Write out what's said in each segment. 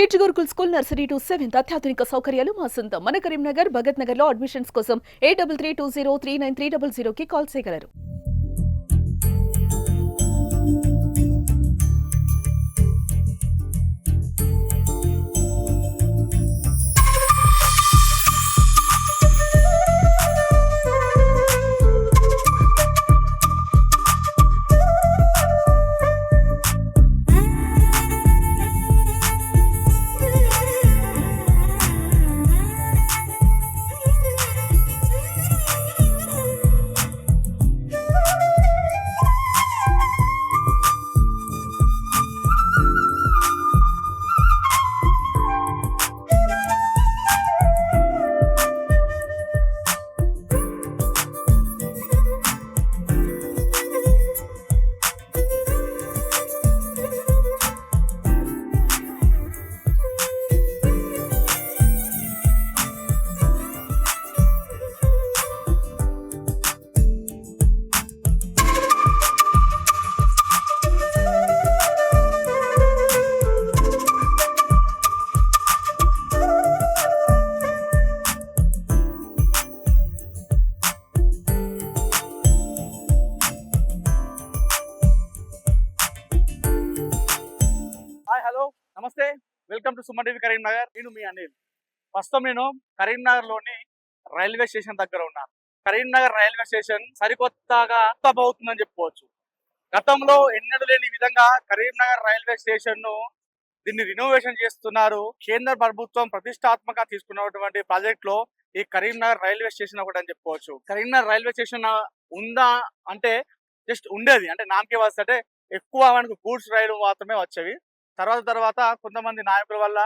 Kids Gurukul school nursery to seventh అత్యాధునిక సౌకర్యాలు మా సొంతం. మన కరీంనగర్ భగత్ నగర్లో అడ్మిషన్స్ కోసం eight double three two zero three nine three double జీరోకి కాల్ చేయగలరు. కరీంనగర్ నేను మీ అనిల్. ప్రస్తుతం నేను కరీంనగర్లోని రైల్వే స్టేషన్ దగ్గర ఉన్నాను. కరీంనగర్ రైల్వే స్టేషన్ సరికొత్తగా అవుతుందని చెప్పుకోవచ్చు. గతంలో ఎన్నడూ లేని విధంగా కరీంనగర్ రైల్వే స్టేషన్ను దీన్ని రినోవేషన్ చేస్తున్నారు. కేంద్ర ప్రభుత్వం ప్రతిష్టాత్మక తీసుకున్నటువంటి ప్రాజెక్ట్లో ఈ కరీంనగర్ రైల్వే స్టేషన్ ఒకటి అని చెప్పుకోవచ్చు. కరీంనగర్ రైల్వే స్టేషన్ ఉందా అంటే జస్ట్ ఉండేది. అంటే నామకే వస్తే అంటే ఎక్కువ మనకు గూడ్స్ రైలు మాత్రమే వచ్చేవి. తర్వాత తర్వాత కొంతమంది నాయకుల వల్ల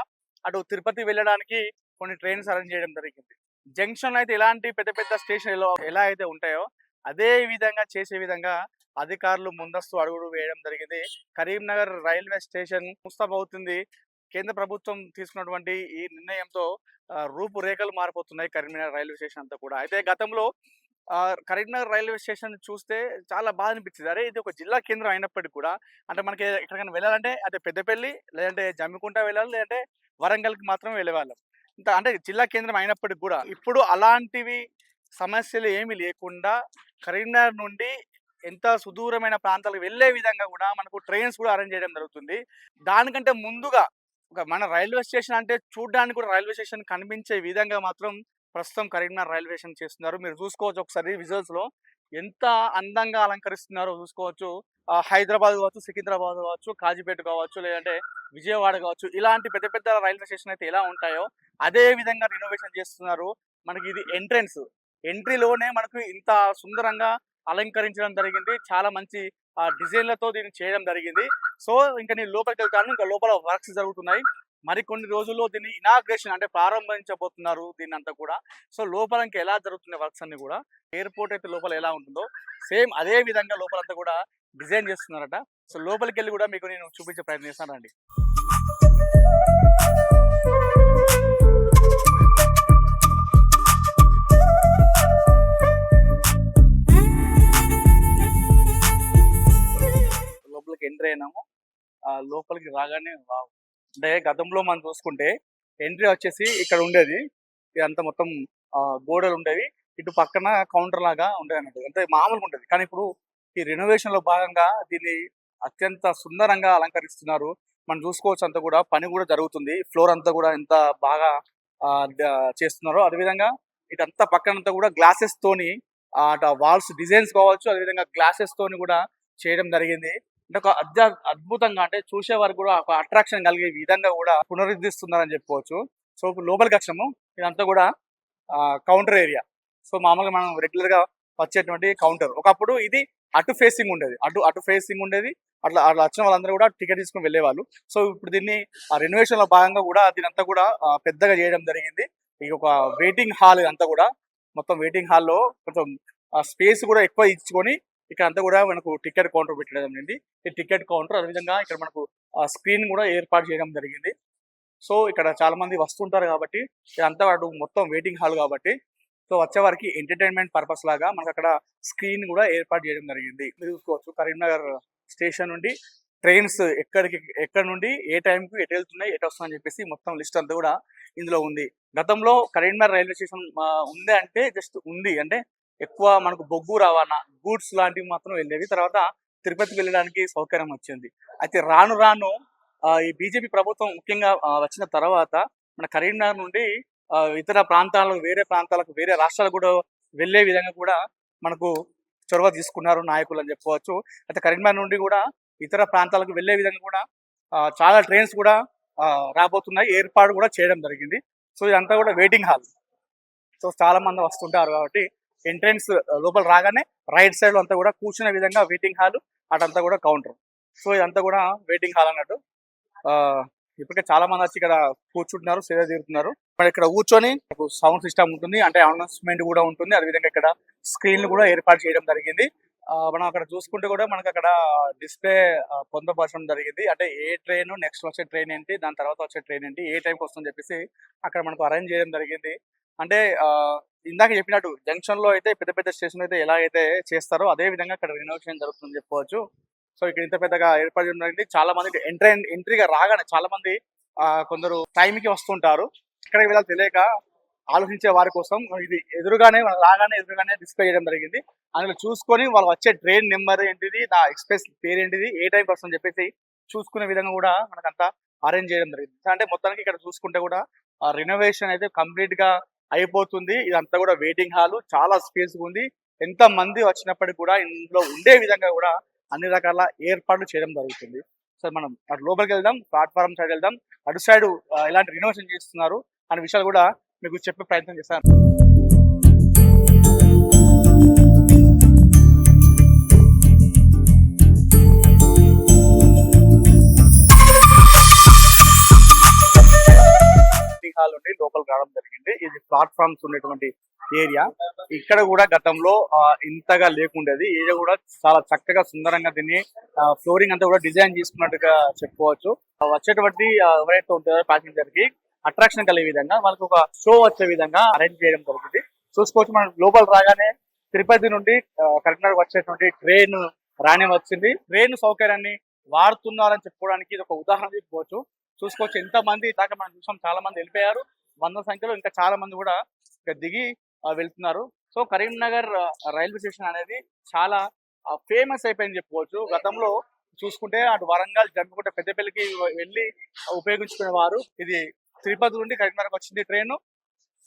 అటు తిరుపతి వెళ్ళడానికి కొన్ని ట్రైన్స్ అరేంజ్ చేయడం జరిగింది. జంక్షన్ అయితే ఇలాంటి పెద్ద పెద్ద స్టేషన్ ఎలా అయితే ఉంటాయో అదే విధంగా చేసే విధంగా అధికారులు ముందస్తు అడుగులు వేయడం జరిగింది. కరీంనగర్ రైల్వే స్టేషన్ అవుతుంది కేంద్ర ప్రభుత్వం తీసుకున్నటువంటి ఈ నిర్ణయంతో రూపురేఖలు మారిపోతున్నాయి కరీంనగర్ రైల్వే స్టేషన్ అంతా కూడా. అయితే గతంలో కరీంనగర్ రైల్వే స్టేషన్ చూస్తే చాలా బాధ అనిపించింది అరే ఇది ఒక జిల్లా కేంద్రం అయినప్పటికీ కూడా అంటే మనకి ఎక్కడికైనా వెళ్ళాలంటే అదే పెద్దపల్లి లేదంటే జమ్మికుంట వెళ్ళాలి లేదంటే వరంగల్కి మాత్రం వెళ్ళేవాళ్ళం. ఇంత అంటే జిల్లా కేంద్రం అయినప్పటికీ కూడా ఇప్పుడు అలాంటివి సమస్యలు ఏమీ లేకుండా కరీంనగర్ నుండి ఎంత సుదూరమైన ప్రాంతాలకు వెళ్ళే విధంగా కూడా మనకు ట్రైన్స్ కూడా అరేంజ్ చేయడం జరుగుతుంది. దానికంటే ముందుగా ఒక మన రైల్వే స్టేషన్ అంటే చూడడానికి కూడా రైల్వే స్టేషన్ కనిపించే విధంగా మాత్రం ప్రస్తుతం కరీంనగర్ రైల్వే స్టేషన్ చేస్తున్నారు. మీరు చూసుకోవచ్చు ఒకసారి విజువల్స్లో ఎంత అందంగా అలంకరిస్తున్నారో చూసుకోవచ్చు. హైదరాబాద్ కావచ్చు సికింద్రాబాద్ కావచ్చు కాజీపేట కావచ్చు లేదంటే విజయవాడ కావచ్చు ఇలాంటి పెద్ద పెద్ద రైల్వే స్టేషన్ అయితే ఎలా ఉంటాయో అదే విధంగా రినోవేషన్ చేస్తున్నారు. మనకి ఇది ఎంట్రన్స్. ఎంట్రీలోనే మనకు ఇంత సుందరంగా అలంకరించడం జరిగింది. చాలా మంచి డిజైన్లతో దీన్ని చేయడం జరిగింది. సో ఇంకా నేను లోపలికి వెళ్తాను. ఇంకా లోపల వర్క్స్ జరుగుతున్నాయి. మరికొన్ని రోజుల్లో దీన్ని ఇనాగ్రేషన్ అంటే ప్రారంభించబోతున్నారు దీన్ని అంతా కూడా. సో లోపల ఇంకా ఎలా జరుగుతున్న వర్క్స్ అన్ని కూడా ఎయిర్పోర్ట్ అయితే లోపల ఎలా ఉంటుందో సేమ్ అదే విధంగా లోపలంతా కూడా డిజైన్ చేస్తున్నారట. సో లోపలికి వెళ్ళి కూడా మీకు నేను చూపించే ప్రయత్నం చేస్తాను రండి. లోపలికి ఎంటర్ అయినాము. ఆ లోపలికి రాగానే వావ్. అంటే గతంలో మనం చూసుకుంటే ఎంట్రీ వచ్చేసి ఇక్కడ ఉండేది. ఇదంతా మొత్తం ఆ, గోడలు ఉండేవి. ఇటు పక్కన కౌంటర్ లాగా ఉండేది అన్నట్టు. అంటే మామూలుగా ఉండేది. కానీ ఇప్పుడు ఈ రెనోవేషన్లో భాగంగా దీన్ని అత్యంత సుందరంగా అలంకరిస్తున్నారు. మనం చూసుకోవచ్చు అంతా కూడా పని కూడా జరుగుతుంది. ఫ్లోర్ అంతా కూడా ఎంత బాగా ఆ, అదేవిధంగా ఇటంతా పక్కన అంతా కూడా గ్లాసెస్ తోని వాల్స్ డిజైన్స్ కావచ్చు అదేవిధంగా గ్లాసెస్ తోని కూడా చేయడం జరిగింది. అంటే ఒక అద్భుతంగా అంటే చూసే వారికి కూడా ఒక అట్రాక్షన్ కలిగే విధంగా కూడా పునరుద్ధరిస్తున్నారని చెప్పుకోవచ్చు. సో ఇప్పుడు లోపలికి వచ్చాము. ఇదంతా కూడా కౌంటర్ ఏరియా సో మామూలుగా మనం రెగ్యులర్గా వచ్చేటువంటి కౌంటర్ ఒకప్పుడు ఇది అటు ఫేసింగ్ ఉండేది. అటు అటు ఫేసింగ్ ఉండేది. అట్లా అట్లా వచ్చిన వాళ్ళందరూ కూడా టికెట్ తీసుకుని వెళ్ళేవాళ్ళు. సో ఇప్పుడు దీన్ని ఆ రెనోవేషన్లో భాగంగా కూడా దీని అంతా కూడా పెద్దగా చేయడం జరిగింది. ఇది ఒక వెయిటింగ్ హాల్ ఇదంతా కూడా మొత్తం వెయిటింగ్ హాల్లో కొంచెం స్పేస్ కూడా ఎక్కువ ఇచ్చుకొని ఇక్కడ అంతా కూడా మనకు టికెట్ కౌంటర్ పెట్టడం జరిగింది. ఈ టికెట్ కౌంటర్ అదేవిధంగా ఇక్కడ మనకు స్క్రీన్ కూడా ఏర్పాటు చేయడం జరిగింది. సో ఇక్కడ చాలా మంది వస్తుంటారు కాబట్టి ఇదంతా వాడు మొత్తం వెయిటింగ్ హాల్ కాబట్టి సో వచ్చే వారికి ఎంటర్టైన్మెంట్ పర్పస్ లాగా మనకు అక్కడ స్క్రీన్ కూడా ఏర్పాటు చేయడం జరిగింది. మీరు చూసుకోవచ్చు కరీంనగర్ స్టేషన్ నుండి ట్రైన్స్ ఎక్కడికి ఎక్కడి నుండి ఏ టైంకి ఎటు వెళ్తున్నాయి ఎటు వస్తున్నాయని చెప్పేసి మొత్తం లిస్ట్ అంతా కూడా ఇందులో ఉంది. గతంలో కరీంనగర్ రైల్వే స్టేషన్ ఉంది అంటే జస్ట్ ఉంది. అంటే ఎక్కువ మనకు బొగ్గు రవాణా గూడ్స్ లాంటివి మాత్రం వెళ్ళేవి. తర్వాత తిరుపతికి వెళ్ళడానికి సౌకర్యం వచ్చింది. అయితే రాను రాను ఆ, ఈ బీజేపీ ప్రభుత్వం ముఖ్యంగా వచ్చిన తర్వాత మన కరీంనగర్ నుండి ఇతర ప్రాంతాలకు వేరే ప్రాంతాలకు వేరే రాష్ట్రాలకు కూడా వెళ్ళే విధంగా కూడా మనకు చొరవ తీసుకున్నారు నాయకులు అని చెప్పుకోవచ్చు. అయితే కరీంనగర్ నుండి కూడా ఇతర ప్రాంతాలకు వెళ్ళే విధంగా కూడా చాలా ట్రైన్స్ కూడా రాబోతున్నాయి. ఏర్పాటు కూడా చేయడం జరిగింది. సో ఇదంతా కూడా వెయిటింగ్ హాల్. సో చాలా మంది వస్తుంటారు కాబట్టి ఎంట్రెన్స్ లోపల రాగానే రైట్ సైడ్ అంతా కూడా కూర్చునే విధంగా వెయిటింగ్ హాల్ అటంతా కూడా కౌంటర్. సో ఇదంతా కూడా వెయిటింగ్ హాల్ అన్నట్టు. ఆ, ఇప్పటికే చాలా మంది వచ్చి ఇక్కడ కూర్చుంటున్నారు సేవ తీరుతున్నారు. మరి ఇక్కడ కూర్చొని సౌండ్ సిస్టమ్ ఉంటుంది అంటే అనౌన్స్మెంట్ కూడా ఉంటుంది. అదేవిధంగా ఇక్కడ స్క్రీన్లు కూడా ఏర్పాటు చేయడం జరిగింది. ఆ, మనం అక్కడ చూసుకుంటే కూడా మనకు అక్కడ డిస్ప్లే పొందపరచడం జరిగింది. అంటే ఏ ట్రైన్ నెక్స్ట్ వచ్చే ట్రైన్ ఏంటి దాని తర్వాత వచ్చే ట్రైన్ ఏంటి ఏ టైంకి వస్తుందని చెప్పేసి అక్కడ మనకు అరేంజ్ చేయడం జరిగింది. అంటే ఆ, ఇందాక చెప్పినట్టు జంక్షన్లో అయితే పెద్ద పెద్ద స్టేషన్ అయితే ఎలా అయితే చేస్తారో అదే విధంగా ఇక్కడ రినోవేషన్ జరుగుతుందని చెప్పుకోవచ్చు సో ఇక్కడ ఇంత పెద్దగా ఏర్పాటు చేయడం చాలా మంది ఎంట్రీ ఎంట్రీగా రాగానే చాలా మంది ఆ, కొందరు టైంకి కి వస్తుంటారు. ఇక్కడ వెళ్ళాలి తెలియక ఆలోచించే వారి కోసం ఇది ఎదురుగానే రాగానే ఎదురుగానే డిస్ప్లే చేయడం జరిగింది. అందులో చూసుకొని వాళ్ళు వచ్చే ట్రైన్ నెంబర్ ఏంటిది నా ఎక్స్ప్రెస్ పేరు ఏంటిది ఏ టైంకి వస్తుందని చెప్పేసి చూసుకునే విధంగా కూడా మనకంతా అరేంజ్ చేయడం జరిగింది. అంటే మొత్తానికి ఇక్కడ చూసుకుంటే కూడా రినోవేషన్ అయితే కంప్లీట్గా అయిపోతుంది. ఇదంతా కూడా వెయిటింగ్ హాల్ చాలా స్పేస్ ఉంది. ఎంత మంది వచ్చినప్పటికీ కూడా ఇందులో ఉండే విధంగా కూడా అన్ని రకాల ఏర్పాట్లు చేయడం జరుగుతుంది. సో మనం అటు లోపలికి వెళ్దాం ప్లాట్ఫారం సైడ్ వెళ్దాం. అటు సైడ్ ఎలాంటి రినోవేషన్ చేస్తున్నారు అనే విషయాలు కూడా మీకు చెప్పే ప్రయత్నం చేస్తాను. రావడం జరిగింది. ఇది ప్లాట్ఫామ్స్ ఉన్నటువంటి ఏరియా ఇక్కడ కూడా గతంలో ఇంతగా లేకుండేది. ఏరియా కూడా చాలా చక్కగా సుందరంగా దీన్ని ఫ్లోరింగ్ అంతా కూడా డిజైన్ చేసుకున్నట్టుగా చెప్పుకోవచ్చు. వచ్చేటువంటి ఎవరైతే ఉంటారో ప్యాసింజర్కి అట్రాక్షన్ కలిగే విధంగా వాళ్ళకి ఒక షో వచ్చే విధంగా అరేంజ్ చేయడం జరుగుతుంది. చూసుకోవచ్చు మనం లోపల రాగానే తిరుపతి నుండి కరీంనగర్ వచ్చేటువంటి ట్రైన్ రాని వచ్చింది. ట్రైన్ సౌకర్యాన్ని వాడుతున్నారని చెప్పుకోవడానికి ఇది ఒక ఉదాహరణ చెప్పుకోవచ్చు. చూసుకోవచ్చు ఎంత మంది దాకా మనం చూసాం చాలా మంది వెళ్ళిపోయారు. వంద సంఖ్యలో ఇంకా చాలా మంది కూడా ఇక్కడ దిగి వెళ్తున్నారు. సో కరీంనగర్ రైల్వే స్టేషన్ అనేది చాలా ఫేమస్ అయిపోయింది చెప్పుకోవచ్చు. గతంలో చూసుకుంటే అటు వరంగల్ జమ్మికుంట పెద్దపల్లికి వెళ్ళి ఉపయోగించుకునేవారు. ఇది తిరుపతి నుండి కరీంనగర్ వచ్చింది ట్రైన్.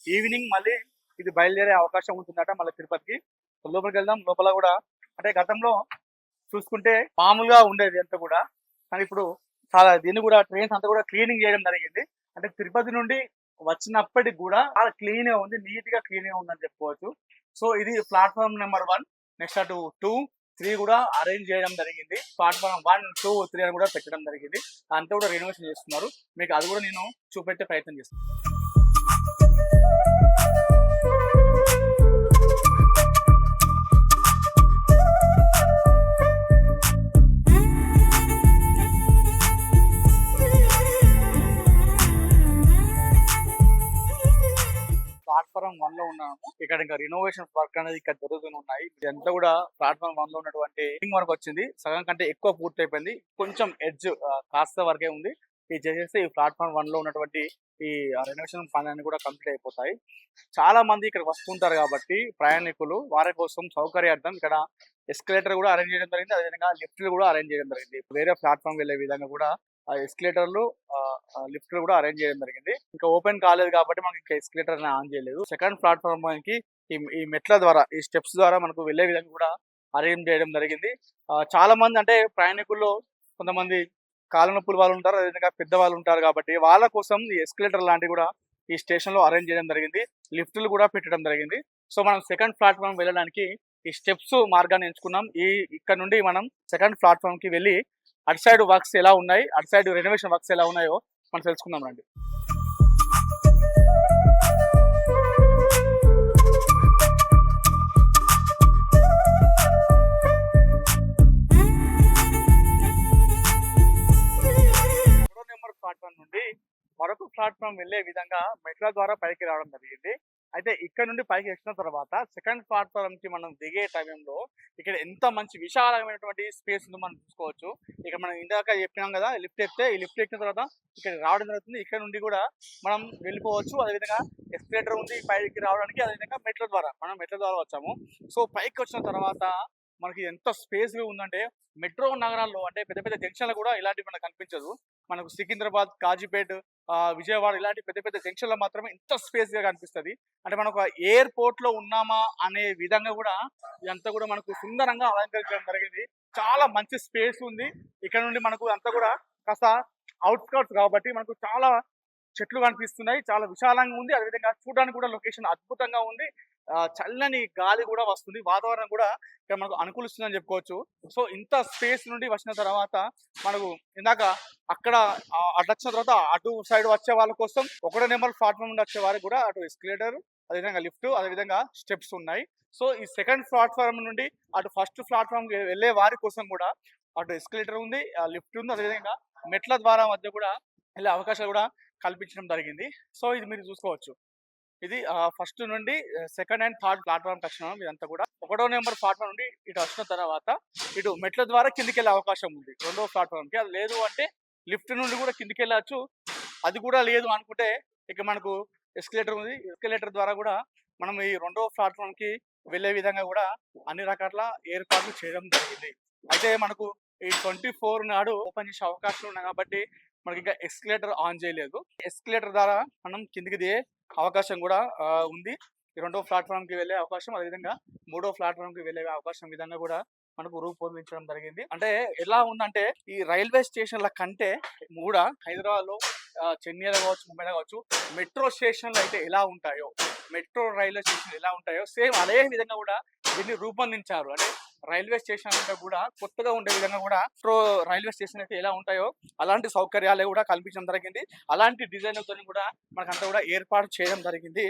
ఈవినింగ్ మళ్ళీ ఇది బయలుదేరే అవకాశం ఉంటుందట మళ్ళీ తిరుపతికి. లోపలికి వెళ్దాం. లోపల కూడా అంటే గతంలో చూసుకుంటే మామూలుగా ఉండేది అంతా కూడా. కానీ ఇప్పుడు చాలా దీన్ని కూడా ట్రైన్స్ అంతా కూడా క్లీనింగ్ చేయడం జరిగింది. అంటే తిరుపతి నుండి వచ్చినప్పటికి కూడా చాలా క్లీన్గా ఉంది నీట్గా క్లీన్గా ఉందని చెప్పుకోవచ్చు. సో ఇది ప్లాట్ఫామ్ నెంబర్ వన్ నెక్స్ట్ అటు టూ త్రీ కూడా అరేంజ్ చేయడం జరిగింది. ప్లాట్ఫామ్ వన్ టూ త్రీ అని కూడా పెట్టడం జరిగింది. అంతా కూడా రెనోవేషన్ చేస్తున్నారు. మీకు అది కూడా నేను చూపెట్టే ప్రయత్నం చేస్తున్నాను ప్లాట్ఫామ్ వన్లో ఉన్నాము. ఇక్కడ ఇంకా రినోవేషన్ వర్క్ అనేది ఇక్కడ జరుగుతూనే ఉన్నాయి. ఇదంతా కూడా ప్లాట్ఫామ్ వన్లో ఉన్నటువంటి మనకు వచ్చింది. సగం కంటే ఎక్కువ పూర్తి అయిపోయింది కొంచెం ఎడ్జ్ కాస్త వరకే ఉంది. ఇది చేసేస్తే ఈ ప్లాట్ఫామ్ వన్లో ఉన్నటువంటి ఈ రెనోవేషన్ పనులన్నీ కూడా కంప్లీట్ అయిపోతాయి. చాలా మంది ఇక్కడ వస్తుంటారు కాబట్టి ప్రయాణికులు వారి కోసం సౌకర్యార్థం ఇక్కడ ఎస్కలేటర్ కూడా అరేంజ్ చేయడం జరిగింది. అదేవిధంగా లిఫ్ట్లు కూడా అరేంజ్ చేయడం జరిగింది. వేరే ప్లాట్ఫామ్ వెళ్ళే విధంగా కూడా ఆ ఎస్కలేటర్లు లిఫ్ట్లు కూడా అరేంజ్ చేయడం జరిగింది. ఇంకా ఓపెన్ కాలేదు కాబట్టి మనకి ఇంకా ఎస్కలేటర్ ఆన్ చేయలేదు. సెకండ్ ప్లాట్ఫామ్ మనకి ఈ మెట్ల ద్వారా ఈ స్టెప్స్ ద్వారా మనకు వెళ్ళే విధంగా కూడా అరేంజ్ చేయడం జరిగింది. చాలా మంది అంటే ప్రయాణికుల్లో కొంతమంది కాళ్ళ నొప్పులు వాళ్ళు ఉంటారు అదేవిధంగా పెద్ద వాళ్ళు ఉంటారు కాబట్టి వాళ్ళ కోసం ఈ ఎస్కలేటర్ లాంటివి కూడా ఈ స్టేషన్లో అరేంజ్ చేయడం జరిగింది. లిఫ్ట్లు కూడా పెట్టడం జరిగింది. సో మనం సెకండ్ ప్లాట్ఫామ్ వెళ్ళడానికి ఈ స్టెప్స్ మార్గాన్ని ఎంచుకున్నాం. ఈ ఇక్కడ నుండి మనం సెకండ్ ప్లాట్ఫామ్కి వెళ్ళి అటు సైడ్ వర్క్స్ ఎలా ఉన్నాయి? అటు సైడ్ రెనోవేషన్ వర్క్స్ ఎలా ఉన్నాయో మనం తెలుసుకుందాం రండి. నెంబర్ ప్లాట్ఫామ్ నుండి మరొక ప్లాట్ఫామ్ వెళ్ళే విధంగా మెట్ల ద్వారా పైకి రావడం జరిగింది. అయితే ఇక్కడ నుండి పైకి ఎక్కిన తర్వాత సెకండ్ ప్లాట్ఫామ్కి మనం దిగే టైంలో ఇక్కడ ఎంత మంచి విశాలమైనటువంటి స్పేస్ ఉందో మనం చూసుకోవచ్చు. ఇక్కడ మనం ఇందాక చెప్పినాం కదా లిఫ్ట్ ఎక్కితే ఈ లిఫ్ట్ ఎక్కిన తర్వాత ఇక్కడ రావడం జరుగుతుంది. ఇక్కడ నుండి కూడా మనం వెళ్ళిపోవచ్చు. అదేవిధంగా ఎస్కలేటర్ ఉంది పైకి రావడానికి అదేవిధంగా మెట్ల ద్వారా మనం మెట్ల ద్వారా వచ్చాము. సో పైకి వచ్చిన తర్వాత మనకి ఎంత స్పేస్ ఉందంటే మెట్రో నగరాల్లో అంటే పెద్ద పెద్ద జంక్షన్లు కూడా ఇలాంటివి మనకు కనిపించదు. మనకు సికింద్రాబాద్ కాజీపేట్ విజయవాడ ఇలాంటి పెద్ద పెద్ద జంక్షన్లో మాత్రమే ఇంత స్పేస్గా కనిపిస్తుంది. అంటే మనం ఒక ఎయిర్పోర్ట్లో ఉన్నామా అనే విధంగా కూడా ఇదంతా కూడా మనకు సుందరంగా అలంకరించడం జరిగింది. చాలా మంచి స్పేస్ ఉంది. ఇక్కడ నుండి మనకు అంతా కూడా కాస్త అవుట్స్కర్ట్స్ కాబట్టి మనకు చాలా చెట్లు కనిపిస్తున్నాయి. చాలా విశాలంగా ఉంది. అదేవిధంగా చూడడానికి కూడా లొకేషన్ అద్భుతంగా ఉంది. ఆ, చల్లని గాలి కూడా వస్తుంది. వాతావరణం కూడా ఇక్కడ మనకు అనుకూలిస్తుందని చెప్పుకోవచ్చు. సో ఇంత స్పేస్ నుండి వచ్చిన తర్వాత మనకు ఇందాక అక్కడ అటు వచ్చిన తర్వాత అటు సైడ్ వచ్చే వాళ్ళ కోసం ఒకటో నెంబర్ ప్లాట్ఫామ్ నుండి వచ్చే వారికి కూడా అటు ఎస్కలేటర్ అదేవిధంగా లిఫ్ట్ అదేవిధంగా స్టెప్స్ ఉన్నాయి. సో ఈ సెకండ్ ప్లాట్ఫామ్ నుండి అటు ఫస్ట్ ప్లాట్ఫామ్ వెళ్ళే వారి కోసం కూడా అటు ఎస్కలేటర్ ఉంది లిఫ్ట్ ఉంది అదేవిధంగా మెట్ల ద్వారా మధ్య కూడా వెళ్ళే అవకాశాలు కూడా కల్పించడం జరిగింది. సో ఇది మీరు చూసుకోవచ్చు. ఇది ఫస్ట్ నుండి సెకండ్ అండ్ థర్డ్ ప్లాట్ఫామ్ వచ్చినాం ఇదంతా కూడా. ఒకటో నెంబర్ ప్లాట్ఫామ్ నుండి ఇటు వచ్చిన తర్వాత ఇటు మెట్ల ద్వారా కిందికి వెళ్ళే అవకాశం ఉంది రెండో ప్లాట్ఫామ్కి. అది లేదు అంటే లిఫ్ట్ నుండి కూడా కిందికి వెళ్ళచ్చు అది కూడా లేదు అనుకుంటే ఇక మనకు ఎస్కలేటర్ ఉంది. ఎస్కలేటర్ ద్వారా కూడా మనం ఈ రెండో ప్లాట్ఫామ్కి వెళ్ళే విధంగా కూడా అన్ని రకాల ఏర్పాట్లు చేయడం జరిగింది. అయితే మనకు ఈ ట్వంటీ ఫోర్ నాడు ఓపెన్ చేసే అవకాశం ఉన్నాయి కాబట్టి మనకి ఇంకా ఎస్కలేటర్ ఆన్ చేయలేదు. ఎస్కలేటర్ ద్వారా మనం కిందికి దిగే అవకాశం కూడా ఉంది. ఈ రెండో ప్లాట్ఫామ్కి వెళ్ళే అవకాశం అదేవిధంగా మూడో ప్లాట్ఫామ్కి వెళ్ళే అవకాశం విధంగా కూడా మనకు రూపొందించడం జరిగింది. అంటే ఎలా ఉందంటే ఈ రైల్వే స్టేషన్ల కంటే కూడా హైదరాబాద్లో చెన్నైలో కావచ్చు ముంబైలో కావచ్చు మెట్రో స్టేషన్లు అయితే ఎలా ఉంటాయో మెట్రో రైల్వే స్టేషన్ ఎలా ఉంటాయో సేమ్ అదే విధంగా కూడా దీన్ని రూపొందించారు. అంటే రైల్వే స్టేషన్ అంటే కూడా కొత్తగా ఉండే విధంగా కూడా మెట్రో రైల్వే స్టేషన్ అయితే ఎలా ఉంటాయో అలాంటి సౌకర్యాలు కూడా కల్పించడం జరిగింది. అలాంటి డిజైన్లతో కూడా మనకంతా కూడా ఏర్పాటు చేయడం జరిగింది.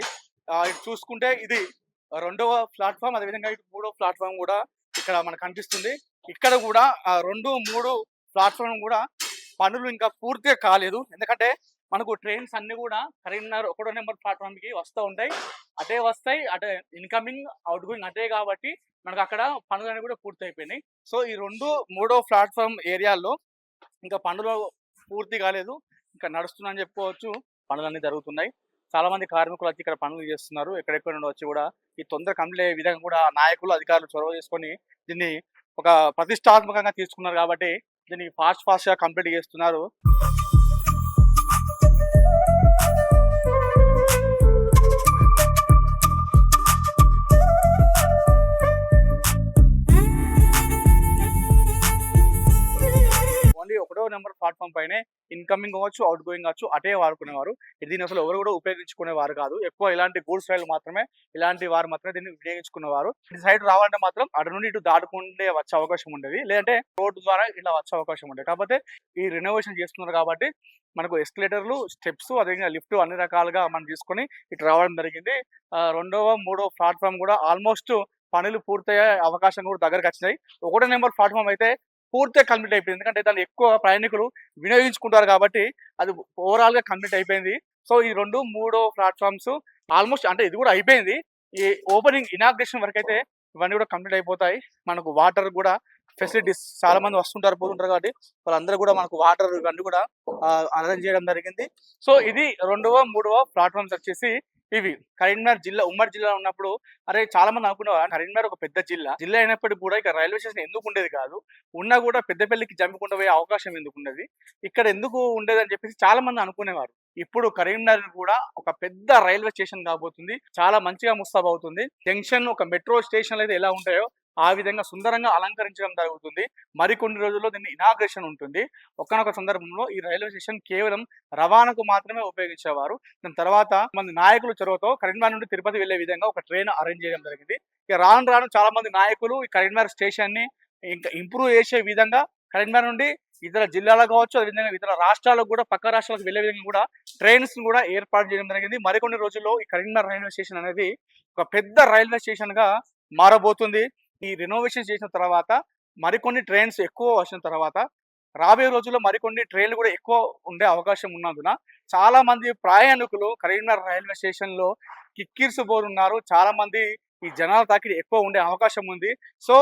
ఆ, చూసుకుంటే ఇది రెండవ ప్లాట్ఫామ్ అదేవిధంగా ఇటు మూడో ప్లాట్ఫామ్ కూడా ఇక్కడ మనకు కనిపిస్తుంది. ఇక్కడ కూడా రెండు మూడు ప్లాట్ఫామ్ కూడా పనులు ఇంకా పూర్తిగా కాలేదు. ఎందుకంటే మనకు ట్రైన్స్ అన్ని కూడా కరీంనగర్ ఒకటో నెంబర్ ప్లాట్ఫామ్కి వస్తూ ఉంటాయి. అటే వస్తాయి అటే ఇన్కమింగ్ అవుట్ గోయింగ్ అదే కాబట్టి మనకు అక్కడ పనులు అనేవి కూడా పూర్తి అయిపోయినాయి సో ఈ రెండు మూడో ప్లాట్ఫామ్ ఏరియాల్లో ఇంకా పనులు పూర్తి కాలేదు. ఇంకా నడుస్తుందని చెప్పుకోవచ్చు. పనులన్నీ జరుగుతున్నాయి. చాలా మంది కార్మికులు వచ్చి ఇక్కడ పనులు చేస్తున్నారు. ఎక్కడెక్కడ నుండి వచ్చి కూడా ఈ తొందర కంప్లీట్ అయ్యే విధంగా కూడా నాయకులు అధికారులు చొరవ చేసుకొని దీన్ని ఒక ప్రతిష్టాత్మకంగా తీసుకున్నారు కాబట్టి దీన్ని ఫాస్ట్ ఫాస్ట్గా కంప్లీట్ చేస్తున్నారు. ఓన్లీ ఒకటో నెంబర్ ప్లాట్ఫామ్ పైనే ఇన్కమింగ్ అవ్వచ్చు అవుట్ గోయింగ్ అవ్వచ్చు అటే వాడుకునేవారు. దీన్ని అసలు ఎవరు కూడా ఉపయోగించుకునేవారు కాదు. ఎక్కువ ఇలాంటి గూడ్స్ రైలు మాత్రమే ఇలాంటి వారు మాత్రమే దీన్ని వినియోగించుకునేవారు. ఇటు సైడ్ రావాలంటే మాత్రం అటు నుండి ఇటు దాటుకుంటే వచ్చే అవకాశం ఉండేది. లేదంటే రోడ్డు ద్వారా ఇలా వచ్చే అవకాశం ఉండేది. కాకపోతే ఈ రెనోవేషన్ చేస్తున్నారు కాబట్టి మనకు ఎస్కలేటర్లు స్టెప్స్ అదేవిధంగా లిఫ్ట్ అన్ని రకాలుగా మనం తీసుకొని ఇటు రావడం జరిగింది. ఆ, రెండవ మూడో ప్లాట్ఫామ్ కూడా ఆల్మోస్ట్ పనులు పూర్తయ్యే అవకాశం కూడా దగ్గరకు వచ్చినాయి. ఒకటో నెంబర్ ప్లాట్ఫామ్ అయితే పూర్తిగా కంప్లీట్ అయిపోయింది. ఎందుకంటే దాన్ని ఎక్కువ ప్రయాణికులు వినియోగించుకుంటారు కాబట్టి అది ఓవరాల్గా కంప్లీట్ అయిపోయింది. సో ఈ రెండు మూడో ప్లాట్ఫామ్స్ ఆల్మోస్ట్ అంటే ఇది కూడా అయిపోయింది. ఈ ఓపెనింగ్ ఇనాగ్రేషన్ వరకు అయితే ఇవన్నీ కూడా కంప్లీట్ అయిపోతాయి. మనకు వాటర్ కూడా ఫెసిలిటీస్ చాలా మంది వస్తుంటారు పోతుంటారు కాబట్టి వాళ్ళందరూ కూడా మనకు వాటర్ ఇవన్నీ కూడా అరేంజ్ చేయడం జరిగింది. సో ఇది రెండవ మూడవ ప్లాట్ఫామ్స్ వచ్చేసి ఇవి కరీంనగర్ జిల్లా ఉమ్మడి జిల్లా ఉన్నప్పుడు అరే చాలా మంది అనుకున్నారు కరీంనగర్ ఒక పెద్ద జిల్లా. జిల్లా అయినప్పటికీ కూడా ఇక్కడ రైల్వే స్టేషన్ ఎందుకు ఉండేది కాదు ఉన్నా కూడా పెద్దపల్లికి జంపుకుంటూ పోయే అవకాశం ఎందుకు ఉండేది? ఇక్కడ ఎందుకు ఉండేది అని చెప్పేసి చాలా మంది అనుకునేవారు. ఇప్పుడు కరీంనగర్ కూడా ఒక పెద్ద రైల్వే స్టేషన్ కాబోతుంది. చాలా మంచిగా ముస్తాబ్ అవుతుంది జంక్షన్ ఒక మెట్రో స్టేషన్లు అయితే ఎలా ఉంటాయో ఆ విధంగా సుందరంగా అలంకరించడం జరుగుతుంది. మరికొన్ని రోజుల్లో దీన్ని ఇనాగ్రేషన్ ఉంటుంది. ఒకనొక సందర్భంలో ఈ రైల్వే స్టేషన్ కేవలం రవాణాకు మాత్రమే ఉపయోగించేవారు. దాని తర్వాత మంది నాయకులు చొరవతో కరీంనగర్ నుండి తిరుపతి వెళ్ళే విధంగా ఒక ట్రైన్ అరేంజ్ చేయడం జరిగింది. ఇక రాను రాను చాలా మంది నాయకులు ఈ కరీంనగర్ స్టేషన్ని ఇంకా ఇంప్రూవ్ చేసే విధంగా కరీంనగర్ నుండి ఇతర జిల్లాలకు కావచ్చు అదేవిధంగా ఇతర రాష్ట్రాలకు కూడా పక్క రాష్ట్రాలకు వెళ్ళే విధంగా కూడా ట్రైన్స్ కూడా ఏర్పాటు చేయడం జరిగింది. మరికొన్ని రోజుల్లో ఈ కరీంనగర్ రైల్వే స్టేషన్ అనేది ఒక పెద్ద రైల్వే స్టేషన్గా మారబోతుంది. ఈ రెనోవేషన్ చేసిన తర్వాత మరికొన్ని ట్రైన్స్ ఎక్కువ వచ్చిన తర్వాత రాబోయే రోజుల్లో మరికొన్ని ట్రైన్లు కూడా ఎక్కువ ఉండే అవకాశం ఉన్నందున చాలా మంది ప్రయాణికులు కరీంనగర్ రైల్వే స్టేషన్లో కిక్కిరిసిపోతున్నారు. చాలా మంది ఈ జనాల తాకిడి ఎక్కువ ఉండే అవకాశం ఉంది. సో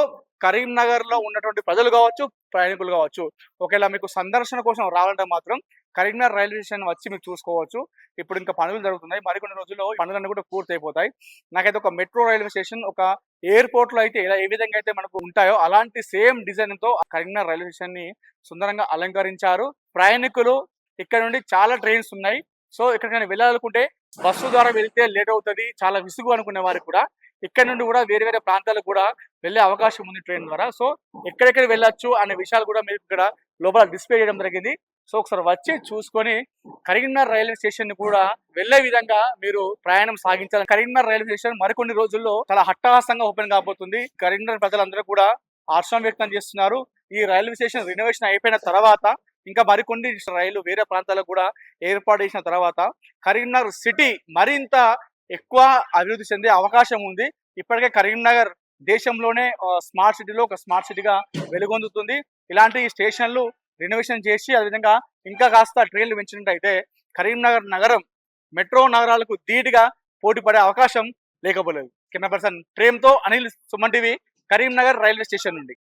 కరీంనగర్లో ఉన్నటువంటి ప్రజలు కావచ్చు ప్రయాణికులు కావచ్చు ఒకవేళ మీకు సందర్శన కోసం రావాలంటే మాత్రం కరీంనగర్ రైల్వే స్టేషన్ వచ్చి మీరు చూసుకోవచ్చు. ఇప్పుడు ఇంకా పనులు జరుగుతున్నాయి. మరికొన్ని రోజుల్లో పనులన్నీ కూడా పూర్తి అయిపోతాయి నాకైతే ఒక మెట్రో రైల్వే స్టేషన్ ఒక ఎయిర్పోర్ట్లో అయితే ఇలా ఏ విధంగా అయితే మనకు ఉంటాయో అలాంటి సేమ్ డిజైన్తో కరీంనగర్ రైల్వే స్టేషన్ని సుందరంగా అలంకరించారు. ప్రయాణికులు ఇక్కడ నుండి చాలా ట్రైన్స్ ఉన్నాయి. సో ఎక్కడికైనా వెళ్ళాలనుకుంటే బస్సు ద్వారా వెళ్తే లేట్ అవుతుంది. చాలా విసుగు అనుకునే వారికి కూడా. ఇక్కడ నుండి కూడా వేరే వేరే ప్రాంతాలకు కూడా వెళ్ళే అవకాశం ఉంది ట్రైన్ ద్వారా. సో ఎక్కడెక్కడ వెళ్ళొచ్చు అనే విషయాలు కూడా మీరు ఇక్కడ లోపల డిస్ప్లే చేయడం జరిగింది. సో ఒకసారి వచ్చి చూసుకొని కరీంనగర్ రైల్వే స్టేషన్ని కూడా వెళ్ళే విధంగా మీరు ప్రయాణం సాగించాలి కరీంనగర్ రైల్వే స్టేషన్ మరికొన్ని రోజుల్లో చాలా హట్టహాసంగా ఓపెన్ కాబోతుంది. కరీంనగర్ ప్రజలందరూ కూడా హర్షం వ్యక్తం చేస్తున్నారు. ఈ రైల్వే స్టేషన్ రినోవేషన్ అయిపోయిన తర్వాత ఇంకా మరికొన్ని రైలు వేరే ప్రాంతాలకు కూడా ఏర్పాటు చేసిన తర్వాత కరీంనగర్ సిటీ మరింత ఎక్కువ అభివృద్ధి చెందే అవకాశం ఉంది. ఇప్పటికే కరీంనగర్ దేశంలోనే స్మార్ట్ సిటీలో ఒక స్మార్ట్ సిటీగా వెలుగొందుతుంది. ఇలాంటి స్టేషన్లు రినోవేషన్ చేసి అదేవిధంగా ఇంకా కాస్త ట్రైన్లు పెంచినట్టయితే కరీంనగర్ నగరం మెట్రో నగరాలకు ధీటుగా పోటీ పడే అవకాశం లేకపోలేదు. Camera person ప్రేమ్తో Anil Suman TV Karimnagar railway station నుండి.